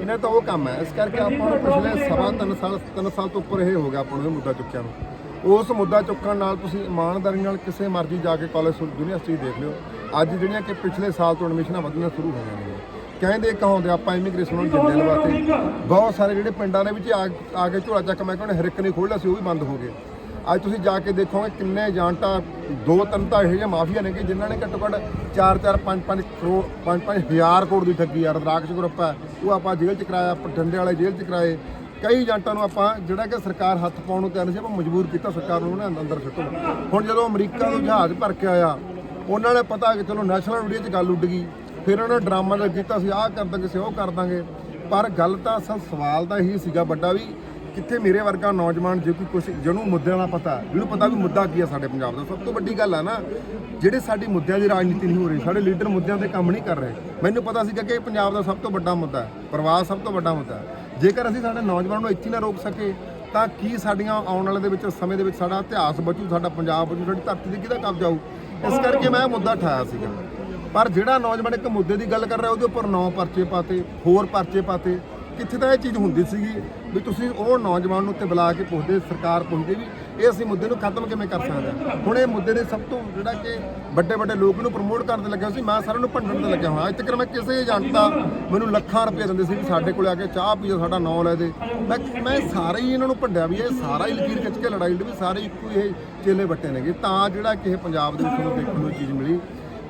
ਇਹਨਾਂ ਦਾ ਉਹ ਕੰਮ ਹੈ ਇਸ ਕਰਕੇ ਆਪਾਂ ਨੂੰ ਪਿਛਲੇ ਸਵਾ ਤਿੰਨ ਸਾਲ ਤਿੰਨ ਸਾਲ ਤੋਂ ਉੱਪਰ ਇਹ ਹੋ ਗਿਆ ਆਪਾਂ ਨੂੰ ਇਹ ਮੁੱਦਾ ਚੁੱਕਿਆ ਨੂੰ। ਉਸ ਮੁੱਦਾ ਚੁੱਕਣ ਨਾਲ ਤੁਸੀਂ ਇਮਾਨਦਾਰੀ ਨਾਲ ਕਿਸੇ ਮਰਜ਼ੀ ਜਾ ਕੇ ਕਾਲਜ ਯੂਨੀਵਰਸਿਟੀ ਦੇਖ ਲਿਓ। ਅੱਜ ਜਿਹੜੀਆਂ ਕਿ ਪਿਛਲੇ ਸਾਲ ਤੋਂ ਐਡਮਿਸ਼ਨਾਂ ਵਧਣੀਆਂ ਸ਼ੁਰੂ ਹੋ ਗਈਆਂ ਨੇ। ਕਹਿੰਦੇ ਕਹਾਉਂਦੇ ਆਪਾਂ ਇਮੀਗ੍ਰੇਸ਼ਨ ਨੂੰ ਜਿੰਦੇ ਲਵਾਤੇ ਬਹੁਤ ਸਾਰੇ ਜਿਹੜੇ ਪਿੰਡਾਂ ਦੇ ਵਿੱਚ ਆ ਆ ਕੇ ਝੋਲਾ ਚੱਕ ਮੈਂ ਕਹਿੰਦਾ ਹਰ ਇੱਕ ਨੇ ਖੋਲ੍ਹਿਆ ਸੀ, ਉਹ ਵੀ ਬੰਦ ਹੋ ਗਏ। ਅੱਜ ਤੁਸੀਂ ਜਾ ਕੇ ਦੇਖੋਗੇ ਕਿੰਨੇ ਏਜੰਟ ਆ ਦੋ ਤਿੰਨ ਤਾਂ ਇਹੋ ਜਿਹੇ ਮਾਫੀਆ ਨੇ ਕਿ ਜਿਨ੍ਹਾਂ ਨੇ ਘੱਟੋ ਘੱਟ 4-4 5-5 ਕਰੋੜ 5-5 ਹਜ਼ਾਰ ਕਰੋੜ ਦੀ ਠੱਗੀ ਆ ਰਦਰਾਕਸ਼ ਗਰੁੱਪ ਹੈ ਉਹ ਆਪਾਂ ਜੇਲ੍ਹ 'ਚ ਕਰਾਇਆ ਪਟੰਡੇ ਵਾਲੇ ਜੇਲ੍ਹ 'ਚ ਕਰਾਏ। ਕਈ ਏਜੰਟਾਂ ਨੂੰ ਆਪਾਂ ਜਿਹੜਾ ਕਿ ਸਰਕਾਰ ਹੱਥ ਪਾਉਣ ਨੂੰ ਤਿਆਰ ਨਹੀਂ ਸੀ, ਆਪਾਂ ਮਜਬੂਰ ਕੀਤਾ ਸਰਕਾਰ ਨੂੰ, ਉਹਨਾਂ ਅੰਦਰ ਸੁੱਟੋ। ਹੁਣ ਜਦੋਂ ਅਮਰੀਕਾ ਤੋਂ ਜਹਾਜ਼ ਭਰ ਕੇ ਆਇਆ, ਉਹਨਾਂ ਨੇ ਪਤਾ ਕਿ ਚਲੋ ਨੈਸ਼ਨਲ ਮੀਡੀਆ 'ਚ ਗੱਲ ਉੱਡ ਗਈ। ਫਿਰ ਉਹਨਾਂ ਨੇ ਡਰਾਮਾ ਦਾ ਕੀਤਾ ਸੀ, ਆਹ ਕਰ ਦਾਂਗੇ ਸੀ ਉਹ ਕਰ ਦਾਂਗੇ। ਪਰ ਗੱਲ ਤਾਂ ਅਸਲ ਸਵਾਲ ਦਾ ਹੀ ਸੀਗਾ ਵੱਡਾ ਵੀ, ਕਿੱਥੇ ਮੇਰੇ ਵਰਗਾ ਨੌਜਵਾਨ ਜੇ ਕੋਈ ਕੁਛ ਜਿਹਨੂੰ ਮੁੱਦਿਆਂ ਦਾ ਪਤਾ ਜਿਹਨੂੰ ਪਤਾ ਵੀ ਮੁੱਦਾ ਕੀ ਹੈ ਸਾਡੇ ਪੰਜਾਬ ਦਾ, ਸਭ ਤੋਂ ਵੱਡੀ ਗੱਲ ਹੈ ਨਾ, ਜਿਹੜੇ ਸਾਡੀ ਮੁੱਦਿਆਂ ਦੀ ਰਾਜਨੀਤੀ ਨਹੀਂ ਹੋ ਰਹੀ, ਸਾਡੇ ਲੀਡਰ ਮੁੱਦਿਆਂ ਤੇ ਕੰਮ ਨਹੀਂ ਕਰ ਰਹੇ। ਮੈਨੂੰ ਪਤਾ ਸੀਗਾ ਕਿ ਪੰਜਾਬ ਦਾ ਸਭ ਤੋਂ ਵੱਡਾ ਮੁੱਦਾ ਹੈ ਪ੍ਰਵਾਸ ਸਭ ਤੋਂ ਵੱਡਾ ਮੁੱਦਾ ਜੇਕਰ ਅਸੀਂ ਸਾਡੇ ਨੌਜਵਾਨਾਂ ਨੂੰ ਇੱਥੇ ਨਾ ਰੋਕ ਸਕੇ ਤਾਂ ਕੀ ਸਾਡੀਆਂ ਆਉਣ ਵਾਲੇ ਦੇ ਵਿੱਚ, ਸਮੇਂ ਦੇ ਵਿੱਚ ਸਾਡਾ ਇਤਿਹਾਸ ਬਚੂ, ਸਾਡਾ ਪੰਜਾਬ ਬਚੂ, ਸਾਡੀ ਧਰਤੀ ਤੇ ਕਿਹਦਾ ਕਬਜ਼ਾ ਹੋਊ? ਇਸ ਕਰਕੇ ਮੈਂ ਮੁੱਦਾ ਉਠਾਇਆ ਸੀਗਾ। ਪਰ ਜਿਹੜਾ ਨੌਜਵਾਨ ਇੱਕ ਮੁੱਦੇ ਦੀ ਗੱਲ ਕਰ ਰਿਹਾ, ਉਹਦੇ ਉੱਪਰ ਨੌ ਪਰਚੇ ਪਾਤੇ, ਹੋਰ ਪਰਚੇ ਪਾਤੇ, ਕਿੱਥੇ ਤਾਂ ਇਹ ਚੀਜ਼ ਹੁੰਦੀ ਸੀਗੀ ਵੀ ਤੁਸੀਂ ਉਹ ਨੌਜਵਾਨ ਨੂੰ ਉੱਤੇ ਬੁਲਾ ਕੇ ਪੁੱਛਦੇ, ਸਰਕਾਰ ਪੁੱਛਦੇ ਵੀ ਇਹ ਅਸੀਂ ਮੁੱਦੇ ਨੂੰ ਖਤਮ ਕਿਵੇਂ ਕਰ ਸਕਦੇ ਹਾਂ? ਹੁਣ ਇਹ ਮੁੱਦੇ ਨੇ ਸਭ ਤੋਂ ਜਿਹੜਾ ਕਿ ਵੱਡੇ ਵੱਡੇ ਲੋਕ ਨੂੰ ਪ੍ਰਮੋਟ ਕਰਨ ਤੇ ਲੱਗਿਆ ਸੀ, ਮੈਂ ਸਾਰਿਆਂ ਨੂੰ ਭੰਡਣ ਤੇ ਲੱਗਿਆ ਹਾਂ ਅੱਜ ਤੱਕ ਮੈਂ ਕਿਸੇ ਏਜੰਟ ਦਾ ਮੈਨੂੰ ਲੱਖਾਂ ਰੁਪਏ ਦਿੰਦੇ ਸੀ ਵੀ ਸਾਡੇ ਕੋਲ ਆ ਕੇ ਚਾਹ ਪੀਓ ਸਾਡਾ ਨਾਂ ਲੈ ਦੇ। ਮੈਂ ਮੈਂ ਸਾਰੇ ਹੀ ਇਹਨਾਂ ਨੂੰ ਭੰਡਿਆ ਵੀ ਇਹ ਸਾਰਾ ਹੀ ਲਕੀਰ ਖਿੱਚ ਕੇ ਲੜਾਈ ਲੜੀ ਵੀ ਸਾਰੇ ਇੱਕੋ ਹੀ ਇਹ ਚੇਲੇ ਵੱਟੇ ਨੇਗੇ। ਤਾਂ ਜਿਹੜਾ ਕਿ ਇਹ ਪੰਜਾਬ ਦੇ ਵਿੱਚ ਨੂੰ ਦੇਖਣ ਨੂੰ ਚੀਜ਼ ਮਿਲੀ।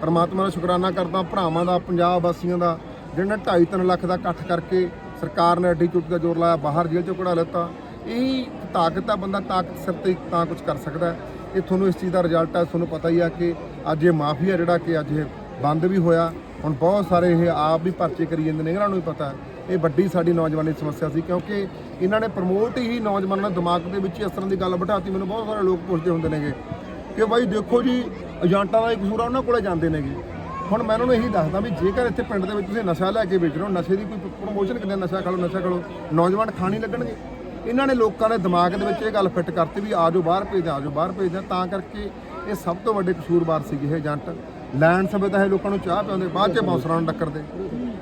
ਪਰਮਾਤਮਾ ਦਾ ਸ਼ੁਕਰਾਨਾ ਕਰਦਾ, ਭਰਾਵਾਂ ਦਾ, ਪੰਜਾਬ ਵਾਸੀਆਂ ਦਾ, ਜਿਹਨਾਂ 2.5 ਲੱਖ ਦਾ ਇਕੱਠ ਕਰਕੇ ਸਰਕਾਰ ਨੇ ਐਡੀ ਚੁੱਟ ਦਾ ਜ਼ੋਰ ਲਾਇਆ, ਬਾਹਰ ਜੇਲ੍ਹ ਚੋਂ ਕਢਾ ਲਿੱਤਾ। ਇਹ ਤਾਕਤ ਆ ਬੰਦਾ, ਤਾਕਤ ਸਿਰ ਤੇ ਤਾਂ ਕੁਝ ਕਰ ਸਕਦਾ ਇਹ ਤੁਹਾਨੂੰ ਇਸ ਚੀਜ਼ ਦਾ ਰਿਜ਼ਲਟ ਹੈ ਤੁਹਾਨੂੰ ਪਤਾ ਹੀ ਆ ਕਿ ਅੱਜ ਇਹ ਮਾਫੀਆ ਜਿਹੜਾ ਕਿ ਅੱਜ ਇਹ ਬੰਦ ਵੀ ਹੋਇਆ, ਹੁਣ ਬਹੁਤ ਸਾਰੇ ਇਹ ਆਪ ਵੀ ਪਰਚੇ ਕਰੀ ਜਾਂਦੇ ਨੇ, ਇਹਨਾਂ ਨੂੰ ਵੀ ਪਤਾ ਇਹ ਵੱਡੀ ਸਾਡੀ ਨੌਜਵਾਨੀ ਸਮੱਸਿਆ ਸੀ, ਕਿਉਂਕਿ ਇਹਨਾਂ ਨੇ ਪ੍ਰਮੋਟ ਹੀ ਨੌਜਵਾਨਾਂ ਦੇ ਦਿਮਾਗ ਦੇ ਵਿੱਚ ਇਸ ਤਰ੍ਹਾਂ ਦੀ ਗੱਲ ਬਿਠਾਤੀ, ਮੈਨੂੰ ਬਹੁਤ ਸਾਰੇ ਲੋਕ ਪੁੱਛਦੇ ਹੁੰਦੇ ਨੇਗੇ ਕਿ ਬਾਈ ਦੇਖੋ ਜੀ ਏਜੰਟਾਂ ਦਾ ਹੀ ਕਸੂਰ ਆ, ਉਹਨਾਂ ਕੋਲੇ ਜਾਂਦੇ ਨੇਗੇ। ਹੁਣ ਮੈਂ ਉਹਨਾਂ ਨੂੰ ਇਹੀ ਦੱਸਦਾ ਵੀ ਜੇਕਰ ਇੱਥੇ ਪਿੰਡ ਦੇ ਵਿੱਚ ਤੁਸੀਂ ਨਸ਼ਾ ਲੈ ਕੇ ਵੇਚ ਰਹੇ ਹੋ, ਨਸ਼ੇ ਦੀ ਕੋਈ ਪ੍ਰੋਮੋਸ਼ਨ ਕਿੰਨੇ ਨਸ਼ਾ ਖਾ ਲਓ, ਨਸ਼ਾ ਖਾ ਲਓ, ਨੌਜਵਾਨ ਖਾਣੀ ਲੱਗਣਗੇ। ਇਹਨਾਂ ਨੇ ਲੋਕਾਂ ਦੇ ਦਿਮਾਗ ਦੇ ਵਿੱਚ ਇਹ ਗੱਲ ਫਿੱਟ ਕਰਤੀ ਵੀ ਆਜੋ ਬਾਹਰ ਭੇਜਦੇ ਆਜੋ ਬਾਹਰ ਭੇਜਦੇ ਤਾਂ ਕਰਕੇ ਇਹ ਸਭ ਤੋਂ ਵੱਡੇ ਕਸੂਰਵਾਰ ਸੀਗੇ ਇਹ ਏਜੰਟ। ਲੈਣ ਸਮੇਂ ਤਾਂ ਇਹ ਲੋਕਾਂ ਨੂੰ ਚਾਹ ਪਿਆਉਂਦੇ, ਬਾਅਦ 'ਚ ਬੌਂਸਰਾਂ ਨੂੰ ਟੱਕਰਦੇ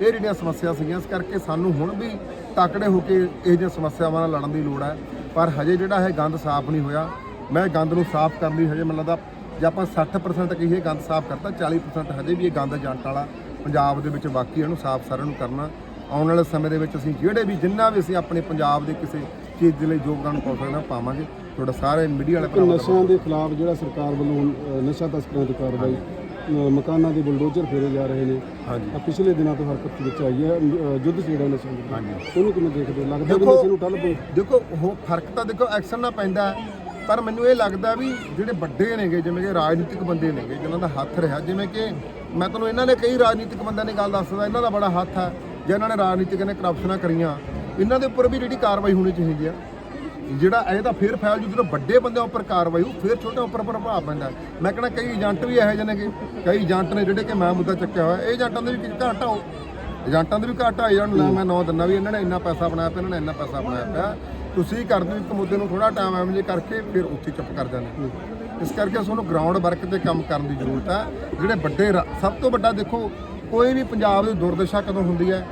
ਇਹ ਜਿਹੜੀਆਂ ਸਮੱਸਿਆ ਸੀਗੀਆਂ, ਇਸ ਕਰਕੇ ਸਾਨੂੰ ਹੁਣ ਵੀ ਤਕੜੇ ਹੋ ਕੇ ਇਹ ਜਿਹੀਆਂ ਸਮੱਸਿਆਵਾਂ ਨਾਲ ਲੜਨ ਦੀ ਲੋੜ ਹੈ। ਪਰ ਹਜੇ ਜਿਹੜਾ ਇਹ ਗੰਦ ਸਾਫ਼ ਨਹੀਂ ਹੋਇਆ, ਮੈਂ ਗੰਦ ਨੂੰ ਸਾਫ਼ ਕਰਨ ਲਈ ਹਜੇ ਮੈਨੂੰ ਲੱਗਦਾ ਜੇ ਆਪਾਂ 60% ਕਹੀਏ ਗੰਦ ਸਾਫ਼ ਕਰਤਾ 40% ਹਜੇ ਵੀ ਇਹ ਗੰਦ ਏਜੰਟ ਵਾਲਾ। ਪੰਜਾਬ ਦੇ ਵਿੱਚ ਬਾਕੀ ਇਹਨੂੰ ਸਾਫ਼ ਸਾਰਿਆਂ ਨੂੰ ਕਰਨਾ। ਆਉਣ ਵਾਲੇ ਸਮੇਂ ਦੇ ਵਿੱਚ ਅਸੀਂ ਜਿਹੜੇ ਵੀ ਜਿੰਨਾ ਵੀ ਅਸੀਂ ਆਪਣੇ ਪੰਜਾਬ ਦੇ ਕਿਸੇ ਚੀਜ਼ ਦੇ ਲਈ ਯੋਗਦਾਨ ਪਾ ਸਕਦੇ ਹਾਂ ਪਾਵਾਂਗੇ। ਤੁਹਾਡਾ ਸਾਰੇ ਮੀਡੀਆ ਵਾਲੇ ਕਿ ਭਰਾਵਾਂ ਨਸ਼ਿਆਂ ਦੇ ਖਿਲਾਫ ਜਿਹੜਾ ਸਰਕਾਰ ਵੱਲੋਂ ਨਸ਼ਾ ਤਸਕਰਾਂ ਦੀ ਕਾਰਵਾਈ ਮਕਾਨਾਂ ਦੇ ਬੁਲਡੋਜ਼ਰ ਫੇਰੇ ਜਾ ਰਹੇ ਨੇ। ਹਾਂਜੀ। ਆ ਪਿਛਲੇ ਦਿਨਾਂ ਤੋਂ ਹਰਕਤ ਵਿੱਚ ਆਈ ਹੈ ਯੁੱਧ ਛੇੜਾ ਨਸ਼ਿਆਂ ਦੇ। ਹਾਂਜੀ। ਉਹਨੂੰ ਕਿਵੇਂ ਦੇਖਦੇ ਹੋ? ਲੱਗਦਾ ਵੀ ਦੇਖੋ- ਨਸ਼ੇ ਨੂੰ ਠੱਲ ਪਊ ਦੇਖੋ ਉਹ ਫ਼ਰਕ ਤਾਂ ਦੇਖੋ ਐਕਸ਼ਨ ਨਾਲ ਪੈਂਦਾ ਪਰ ਮੈਨੂੰ ਇਹ ਲੱਗਦਾ ਵੀ ਜਿਹੜੇ ਵੱਡੇ ਨੇਗੇ, ਜਿਵੇਂ ਕਿ ਰਾਜਨੀਤਿਕ ਬੰਦੇ ਨੇਗੇ, ਜਿਨ੍ਹਾਂ ਦਾ ਹੱਥ ਰਿਹਾ, ਜਿਵੇਂ ਕਿ ਮੈਂ ਤੁਹਾਨੂੰ ਇਹਨਾਂ ਨੇ ਕਈ ਰਾਜਨੀਤਿਕ ਬੰਦਿਆਂ ਦੀ ਗੱਲ ਦੱਸਦਾ, ਇਹਨਾਂ ਦਾ ਬੜਾ ਹੱਥ ਹੈ ਜੇ ਇਹਨਾਂ ਨੇ ਰਾਜਨੀਤਿਕ ਨੇ ਕਰਪਸ਼ਨਾਂ ਕਰੀਆਂ। ਇਹਨਾਂ ਦੇ ਉੱਪਰ ਵੀ ਜਿਹੜੀ ਕਾਰਵਾਈ ਹੋਣੀ ਚਾਹੀਦੀ ਆ। ਜਿਹੜਾ ਇਹ ਤਾਂ ਫਿਰ ਫੈਲ ਜੂ, ਜਦੋਂ ਵੱਡੇ ਬੰਦਿਆਂ ਉੱਪਰ ਕਾਰਵਾਈ ਹੋ ਫਿਰ ਛੋਟਿਆਂ ਉੱਪਰ ਪ੍ਰਭਾਵ ਪੈਂਦਾ ਮੈਂ ਕਹਿੰਦਾ ਕਈ ਏਜੰਟ ਵੀ ਇਹੋ ਜਿਹੇ ਨੇਗੇ, ਕਈ ਏਜੰਟ ਨੇ ਜਿਹੜੇ ਕਿ ਮੈਂ ਮੁੱਦਾ ਚੱਕਿਆ ਹੋਇਆ ਇਹ ਏਜੰਟਾਂ ਦੇ ਵੀ ਘਾਟਾ ਹੋ ਏਜੰਟਾਂ ਦੇ ਵੀ ਘਾਟਾ ਜਾਣ ਲੈ ਮੈਂ ਨੌ ਦਿੰਦਾ ਵੀ ਇਹਨਾਂ ਨੇ ਇੰਨਾ ਪੈਸਾ ਬਣਾਇਆ ਪਿਆ ਇਹਨਾਂ ਨੇ ਇੰਨਾ ਪੈਸਾ ਬਣਾਇਆ ਪਿਆ। ਤੁਸੀਂ ਕਰਦੇ ਹੋ ਇੱਕ ਮੁੱਦੇ ਨੂੰ ਥੋੜਾ ਟਾਈਮ ਐਵੇਂ ਜੇ ਕਰਕੇ ਫਿਰ ਉੱਥੇ ਚੁੱਪ ਕਰ ਜਾਂਦੇ ਇਸ ਕਰਕੇ ਸਾਨੂੰ ਗਰਾਊਂਡ ਵਰਕ ਤੇ ਕੰਮ ਕਰਨ ਦੀ ਜ਼ਰੂਰਤ ਹੈ ਜਿਹੜੇ ਵੱਡੇ ਸਭ ਤੋਂ ਵੱਡਾ ਦੇਖੋ ਕੋਈ ਵੀ ਪੰਜਾਬ ਦੀ ਦੁਰਦਸ਼ਾ ਕਦੋਂ ਹੁੰਦੀ ਹੈ?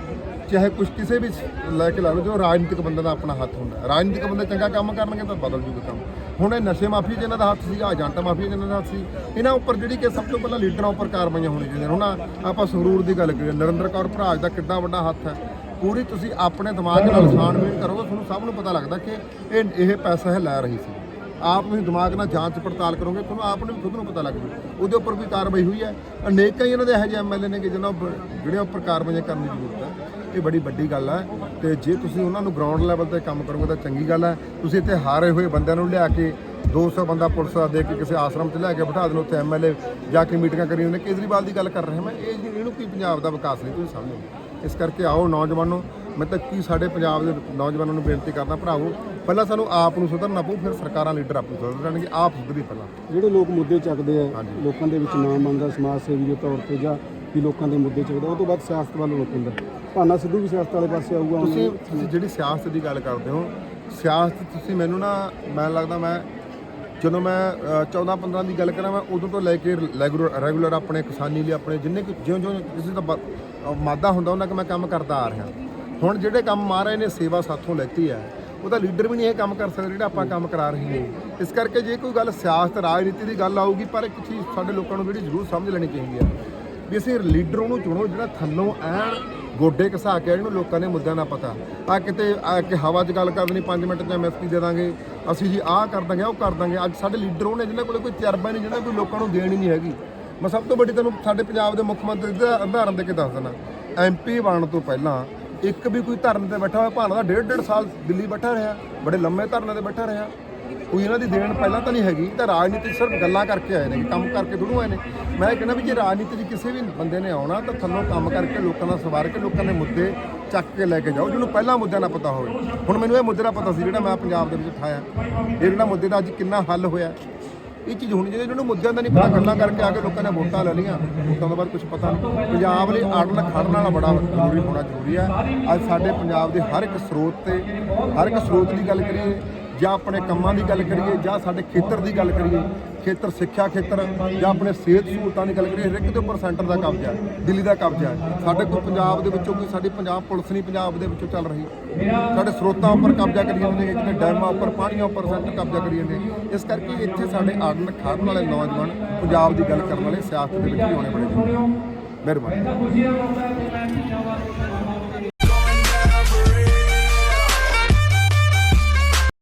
ਚਾਹੇ ਕੁਝ ਕਿਸੇ ਵੀ ਲੈ ਕੇ ਲਾ ਲਓ ਜੋ ਰਾਜਨੀਤਿਕ ਬੰਦੇ ਦਾ ਆਪਣਾ ਹੱਥ ਹੁੰਦਾ। ਰਾਜਨੀਤਿਕ ਬੰਦੇ ਚੰਗਾ ਕੰਮ ਕਰਨਗੇ ਤਾਂ ਬਦਲ ਜੂਗਾ ਕੰਮ। ਹੁਣ ਇਹ ਨਸ਼ੇ ਮਾਫੀ ਜਿਹਨਾਂ ਦਾ ਹੱਥ ਸੀਗਾ ਏਜੰਟ ਮਾਫੀਆ ਜਿਹਨਾਂ ਦਾ ਹੱਥ ਸੀ, ਇਹਨਾਂ ਉੱਪਰ ਜਿਹੜੀ ਕਿ ਸਭ ਤੋਂ ਪਹਿਲਾਂ ਲੀਡਰਾਂ ਉੱਪਰ ਕਾਰਵਾਈਆਂ ਹੋਣੀਆਂ ਚਾਹੀਦੀਆਂ ਹੁਣ ਆਹ ਆਪਾਂ ਸੰਗਰੂਰ ਦੀ ਗੱਲ ਕਰੀਏ, ਨਰਿੰਦਰ ਕੌਰ ਭਰਾਜ ਦਾ ਕਿੱਡਾ ਵੱਡਾ ਹੱਥ ਹੈ। ਪੂਰੀ ਤੁਸੀਂ ਆਪਣੇ ਦਿਮਾਗ ਨਾਲ ਛਾਣਬੀਣ ਕਰੋਗੇ ਤੁਹਾਨੂੰ ਸਭ ਨੂੰ ਪਤਾ ਲੱਗਦਾ ਕਿ ਇਹ ਇਹ ਪੈਸਾ ਹੈ ਲੈ ਰਹੀ ਸੀ। ਆਪ ਤੁਸੀਂ ਦਿਮਾਗ ਨਾਲ ਜਾਂਚ ਪੜਤਾਲ ਕਰੋਗੇ, ਤੁਹਾਨੂੰ ਆਪ ਨੂੰ ਵੀ ਖੁਦ ਨੂੰ ਪਤਾ ਲੱਗ ਜੂ। ਉਹਦੇ ਉੱਪਰ ਵੀ ਕਾਰਵਾਈ ਹੋਈ ਹੈ। ਅਨੇਕਾਂ ਹੀ ਇਹਨਾਂ ਦੇ ਇਹੋ ਜਿਹੇ ਐਮਐਲਏ ਨੇ ਕਿ ਜਿਹਨਾਂ ਜਿਹੜੇ ਉੱਪਰ ਕਾਰਵਾਈਆਂ ਕਰਨ ਦੀ ਜ਼ਰੂਰਤ ਹੈ। ਇਹ ਬੜੀ ਵੱਡੀ ਗੱਲ ਹੈ। ਤੇ ਜੇ ਤੁਸੀਂ ਉਹਨਾਂ ਨੂੰ ਗਰਾਊਂਡ ਲੈਵਲ ਤੇ ਕੰਮ ਕਰੋਗੇ ਤਾਂ ਚੰਗੀ ਗੱਲ ਹੈ। ਤੁਸੀਂ ਇੱਥੇ ਹਾਰੇ ਹੋਏ ਬੰਦਿਆਂ ਨੂੰ ਲਿਆ ਕੇ 200 ਬੰਦਾ ਪੁਲਿਸ ਦਾ ਦੇ ਕੇ ਕਿਸੇ ਆਸ਼ਰਮ 'ਚ ਲੈ ਕੇ ਬਿਠਾ ਦੇਣ ਉੱਥੇ ਐਮਐਲਏ ਜਾ ਕੇ ਮੀਟਿੰਗਾਂ ਕਰੀ ਉਹਨੇ ਕੇਜਰੀਵਾਲ ਦੀ ਗੱਲ ਕਰ ਰਿਹਾ ਮੈਂ ਇਹ ਇਹਨੂੰ ਕੀ ਪੰਜਾਬ ਦਾ ਵਿਕਾਸ ਨਹੀਂ ਤੁਸੀਂ ਸਮਝੋ। ਇਸ ਕਰਕੇ ਆਓ ਨੌਜਵਾਨੋ ਮੈਂ ਤਾਂ ਕੀ ਸਾਡੇ ਪੰਜਾਬ ਦੇ ਨੌਜਵਾਨਾਂ ਨੂੰ ਬੇਨਤੀ ਕਰਦਾ ਭਰਾਵੋ ਪਹਿਲਾਂ ਸਾਨੂੰ ਆਪ ਨੂੰ ਸੁਧਰਨਾ ਪਊ ਫਿਰ ਸਰਕਾਰਾਂ ਲੀਡਰ ਆਪ ਨੂੰ ਸੁਧਰਨਗੇ ਆਪ ਸੁਧਰੀ ਪਹਿਲਾਂ। ਜਿਹੜੇ ਲੋਕ ਮੁੱਦੇ ਚੱਕਦੇ ਆ। ਲੋਕਾਂ ਦੇ ਵਿੱਚ ਨਾਮ ਆਉਂਦਾ ਸਮਾਜ ਸੇਵੀ ਦੇ ਤੌਰ ਤੇ ਜਾਂ ਵੀ ਲੋਕਾਂ ਦੇ ਮੁੱਦੇ ਚੱਕਦਾ ਉਹ ਤੋਂ ਬਾਅਦ ਸਿਆਸਤ ਵੱਲ ਰੁਕ ਹੁੰਦਾ। ਭਾਨਾ ਸਿੱਧੂ ਵੀ ਸਿਆਸਤ ਵਾਲੇ ਪਾਸੇ ਆਊਗਾ ਹੁਣ। ਤੁਸੀਂ ਤੁਸੀਂ ਜਿਹੜੀ ਸਿਆਸਤ ਦੀ ਗੱਲ ਕਰਦੇ ਹੋ, ਸਿਆਸਤ ਤੁਸੀਂ ਮੈਨੂੰ ਨਾ ਮੈਨੂੰ ਲੱਗਦਾ ਮੈਂ ਜਦੋਂ ਮੈਂ 14 15 ਦੀ ਗੱਲ ਕਰਾਂ, ਮੈਂ ਉਦੋਂ ਤੋਂ ਲੈ ਕੇ ਰੈਗੂਲਰ ਆਪਣੇ ਕਿਸਾਨੀ ਲਈ, ਆਪਣੇ ਜਿੰਨੇ ਕੁ, ਜਿਉਂ ਜਿਉਂ ਕਿਸੇ ਦਾ ਬ- ਅਹ ਮਾਦਾ ਹੁੰਦਾ ਉਹਨਾਂ ਕਿ ਮੈਂ ਕੰਮ ਕਰਦਾ ਆ ਰਿਹਾ ਹੁਣ ਜਿਹੜੇ ਕੰਮ ਮਹਾਰਾਜ ਨੇ ਸੇਵਾ ਸਾਥੋਂ ਲੈਤੀ ਹੈ ਉਹਦਾ ਲੀਡਰ ਵੀ ਨਹੀਂ ਇਹ ਕੰਮ ਕਰ ਸਕਦਾ ਜਿਹੜਾ ਆਪਾਂ ਕੰਮ ਕਰਾ ਰਹੇ ਹਾਂ ਇਸ ਕਰਕੇ ਜੇ ਕੋਈ ਗੱਲ ਸਿਆਸਤ, ਰਾਜਨੀਤੀ ਦੀ ਗੱਲ ਆਊਗੀ, ਪਰ ਇੱਕ ਚੀਜ਼ ਸਾਡੇ ਲੋਕਾਂ ਨੂੰ ਜਿਹੜੀ ਜ਼ਰੂਰ ਸਮਝ ਲੈਣੀ ਚਾਹੀਦੀ ਹੈ, ਵੀ ਅਸੀਂ ਲੀਡਰ ਉਹਨੂੰ ਚੁਣੋ ਜਿਹੜਾ ਥੱਲੋਂ ਐਨ ਗੋਡੇ ਘਸਾ ਕੇ ਇਹਨੂੰ ਲੋਕਾਂ ਨੇ ਮੁੱਦਿਆਂ ਦਾ ਪਤਾ। ਆ ਕਿਤੇ, ਆ ਕੇ ਹਵਾ 'ਚ ਗੱਲ ਕਰ ਦੇਣੀ 5 ਮਿੰਟ 'ਚ ਐਮਐਸਪੀ ਦੇ ਦਾਂਗੇ। ਅਸੀਂ ਜੀ ਆਹ ਕਰ ਦਾਂਗੇ, ਉਹ ਕਰ ਦਾਂਗੇ। ਅੱਜ ਸਾਡੇ ਲੀਡਰ ਉਹਨੇ ਜਿਹਨਾਂ ਜਿਨ੍ਹਾਂ ਕੋਲੇ ਕੋਈ ਤਜਰਬਾ ਨਹੀਂ, ਜਿਹਨਾਂ ਕੋਈ ਲੋਕਾਂ ਨੂੰ ਦੇਣ ਹੀ ਨਹੀਂ ਹੈਗੀ। ਮੈਂ ਸਭ ਤੋਂ ਵੱਡੀ ਤੁਹਾਨੂੰ ਸਾਡੇ ਪੰਜਾਬ ਦੇ ਮੁੱਖ ਮੰਤਰੀ ਦਾ ਉਦਾਹਰਨ ਦੇ ਕੇ ਦੱਸ ਦਿੰਦਾ। ਐਮਪੀ ਬਣਨ ਤੋਂ ਪਹਿਲਾਂ ਇੱਕ ਵੀ ਕੋਈ ਧਰਨੇ ਤੇ ਬੈਠਾ ਹੋਇਆ ਭਾਣਾ ਦਾ ਡੇਢ ਡੇਢ ਸਾਲ ਦਿੱਲੀ ਬੈਠਾ ਰਿਹਾ, ਬੜੇ ਲੰਮੇ ਧਰਨੇ ਤੇ ਬੈਠਾ ਰਿਹਾ। ਕੋਈ ਇਹਨਾਂ ਦੀ ਦੇਣ ਪਹਿਲਾਂ ਤਾਂ ਨਹੀਂ ਹੈਗੀ ਤਾਂ ਰਾਜਨੀਤੀ ਸਿਰਫ ਗੱਲਾਂ ਕਰਕੇ ਆਏ ਨੇ ਕੰਮ ਕਰਕੇ ਥੋੜ੍ਹਾ ਆਏ ਨੇ। ਮੈਂ ਇਹ ਕਹਿੰਦਾ ਵੀ ਜੇ ਰਾਜਨੀਤੀ 'ਚ ਕਿਸੇ ਵੀ ਬੰਦੇ ਨੇ ਆਉਣਾ, ਤਾਂ ਥੱਲੋਂ ਕੰਮ ਕਰਕੇ ਲੋਕਾਂ ਨਾਲ ਸਵਾਰ ਕੇ ਲੋਕਾਂ ਦੇ ਮੁੱਦੇ ਚੱਕ ਕੇ ਲੈ ਕੇ ਜਾਓ, ਜਿਹਨੂੰ ਪਹਿਲਾਂ ਮੁੱਦਿਆਂ ਦਾ ਪਤਾ ਹੋਵੇ। ਹੁਣ ਮੈਨੂੰ ਇਹ ਮੁੱਦੇ ਦਾ ਪਤਾ ਸੀ ਜਿਹੜਾ ਮੈਂ ਪੰਜਾਬ ਦੇ ਵਿੱਚ ਉਠਾਇਆ। ਇਹ ਜਿਹੜਾ ਮੁੱਦੇ ਦਾ ਅੱਜ ਕਿੰਨਾ ਹੱਲ ਹੋਇਆ। ਇਹ ਚੀਜ਼ ਹੋਣੀ ਚਾਹੀਦੀ, ਜਿਹਨੂੰ ਮੁੱਦਿਆਂ ਦਾ ਨਹੀਂ ਪਤਾ, ਗੱਲਾਂ ਕਰਕੇ ਆ ਕੇ ਲੋਕਾਂ ਨੇ ਵੋਟਾਂ ਲੈ ਲਈਆਂ। ਵੋਟਾਂ ਤੋਂ ਬਾਅਦ ਕੁਝ ਪਤਾ ਨਹੀਂ। ਪੰਜਾਬ ਲਈ ਅੜਨ ਖੜਨ ਵਾਲਾ ਬੜਾ ਜ਼ਰੂਰੀ ਹੋਣਾ ਜ਼ਰੂਰੀ ਹੈ। ਅੱਜ ਸਾਡੇ ਪੰਜਾਬ ਦੇ ਹਰ ਇੱਕ ਸਰੋਤ ਤੇ, ਹਰ ਇੱਕ ਸਰੋਤ ਦੀ ਗੱਲ ਕਰੀਏ ਜਾਂ ਆਪਣੇ ਕੰਮਾਂ ਦੀ ਗੱਲ ਕਰੀਏ ਜਾਂ ਸਾਡੇ ਖੇਤਰ ਦੀ ਗੱਲ ਕਰੀਏ, ਖੇਤਰ ਸਿੱਖਿਆ ਖੇਤਰ, ਜਾਂ ਆਪਣੇ ਸਿਹਤ ਸਹੂਲਤਾਂ ਦੀ ਗੱਲ ਕਰੀਏ ਹਰ ਇੱਕ ਦੇ ਉੱਪਰ ਸੈਂਟਰ ਦਾ ਕਬਜ਼ਾ ਦਿੱਲੀ ਦਾ ਕਬਜ਼ਾ ਹੈ। ਸਾਡੇ ਕੋਲ ਪੰਜਾਬ ਦੇ ਵਿੱਚੋਂ ਕੋਈ, ਸਾਡੀ ਪੰਜਾਬ ਪੁਲਿਸ ਨਹੀਂ ਪੰਜਾਬ ਦੇ ਵਿੱਚੋਂ ਚੱਲ ਰਹੀ। ਸਾਡੇ ਸਰੋਤਾਂ ਉੱਪਰ ਕਬਜ਼ਾ ਕਰੀ ਜਾਂਦੇ ਨੇ ਕਿਤੇ ਡੈਮਾਂ ਉੱਪਰ, ਪਾਣੀਆਂ ਉੱਪਰ ਸੈਂਟਰ ਕਬਜ਼ਾ ਕਰੀ ਜਾਂਦੇ ਇਸ ਕਰਕੇ ਇੱਥੇ ਸਾਡੇ ਆੜਨ ਖੜਨ ਵਾਲੇ ਨੌਜਵਾਨ ਪੰਜਾਬ ਦੀ ਗੱਲ ਕਰਨ ਵਾਲੇ ਸਿਆਸਤ ਦੇ ਵਿੱਚ ਵੀ ਹੋਣੇ ਬੜੇ ਮਿਹਰਬਾਨੀ।